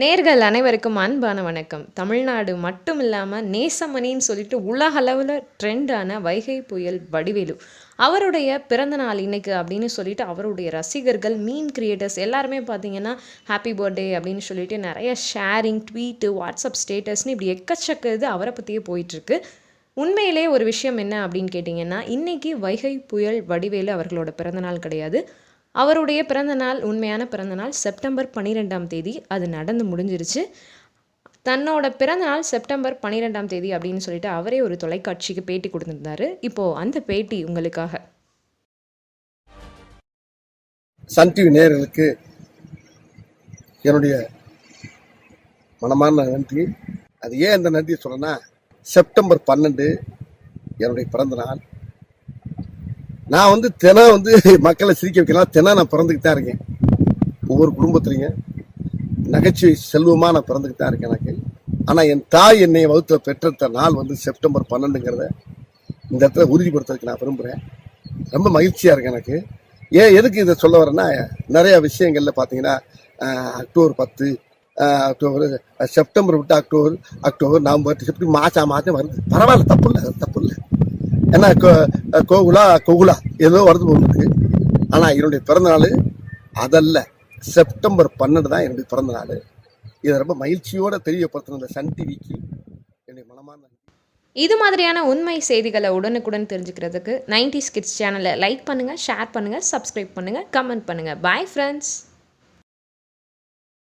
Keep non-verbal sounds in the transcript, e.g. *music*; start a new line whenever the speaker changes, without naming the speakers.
நேர்கள் அனைவருக்கும் அன்பான வணக்கம். தமிழ்நாடு மட்டும் இல்லாமல் நேசமணின்னு சொல்லிட்டு உலக அளவில் ட்ரெண்டான வைகை புயல் வடிவேலு. அவருடைய பிறந்த நாள் இன்னைக்கு அப்படின்னு சொல்லிட்டு அவருடைய ரசிகர்கள் மீன் கிரியேட்டர்ஸ் எல்லாருமே பார்த்தீங்கன்னா ஹாப்பி பர்த்டே அப்படின்னு சொல்லிட்டு நிறைய ஷேரிங் ட்வீட்டு வாட்ஸ்அப் ஸ்டேட்டஸ்னு இப்படி எக்கச்சக்க இது அவரை பற்றியே போயிட்டுருக்கு. உண்மையிலே ஒரு விஷயம் என்ன அப்படின்னு கேட்டிங்கன்னா இன்னைக்கு வைகை புயல் வடிவேலு அவர்களோட பிறந்தநாள் கிடையாது. அவருடைய பிறந்தநாள் உண்மையான பிறந்தநாள் செப்டம்பர் பன்னிரெண்டாம் தேதி அது நடந்து முடிஞ்சிருச்சு. தன்னோட பிறந்தநாள் செப்டம்பர் பன்னிரெண்டாம் தேதி அப்படின்னு சொல்லிட்டு அவரே ஒரு தொலைக்காட்சிக்கு பேட்டி கொடுத்துருந்தாரு. இப்போது அந்த பேட்டி உங்களுக்காக.
சன் டிவி நேர்களுக்கு என்னுடைய மனமான நன்றி. அது ஏன் அந்த நன்றி சொல்றேன்னா செப்டம்பர் பன்னெண்டு என்னுடைய பிறந்த நாள். நான் வந்து தினம் வந்து *laughs* மக்களை சிரிக்க வைக்கலாம் தினம் நான் பிறந்துக்கிட்டு தான் இருக்கேன். ஒவ்வொரு குடும்பத்துலையும் நகைச்சுவை செல்வமாக நான் பிறந்துக்கிட்டு தான் இருக்கேன் எனக்கு. ஆனால் என் தாய் என்னை வகுத்த பெற்ற நாள் வந்து செப்டம்பர் பன்னெண்டுங்கிறத இந்த இடத்துல உறுதிப்படுத்துறதுக்கு நான் விரும்புகிறேன் ரொம்ப மகிழ்ச்சியாக இருக்கு எனக்கு. ஏன் எதுக்கு இதை சொல்ல வரேன்னா நிறையா விஷயங்களில் பார்த்தீங்கன்னா அக்டோபர் பத்து அக்டோபர் செப்டம்பர் விட்டு அக்டோபர் அக்டோபர் நவம்பர் டிசம்பர் மாசம் மாதம் வருது. பரவாயில்ல தப்பு இல்லை தப்பு இல்லை. ஏன்னா கோ- கோகுலா கோகுலா ஏதோ வருது போகுது ஆனால் என்னுடைய பிறந்தநாள் அதல்ல. செப்டம்பர் பன்னெண்டு தான் என்னுடைய பிறந்தநாள் இதை ரொம்ப மகிழ்ச்சியோட தெரியப்படுத்தின சன் டிவிக்கு. என்னுடைய மனமான
இது மாதிரியான உண்மை செய்திகளை உடனுக்குடன் தெரிஞ்சுக்கிறதுக்கு 90s கிட்ஸ் சேனலை லைக் பண்ணுங்கள் ஷேர் பண்ணுங்கள் சப்ஸ்கிரைப் பண்ணுங்கள் கமெண்ட் பண்ணுங்கள் பாய் ஃப்ரெண்ட்ஸ்.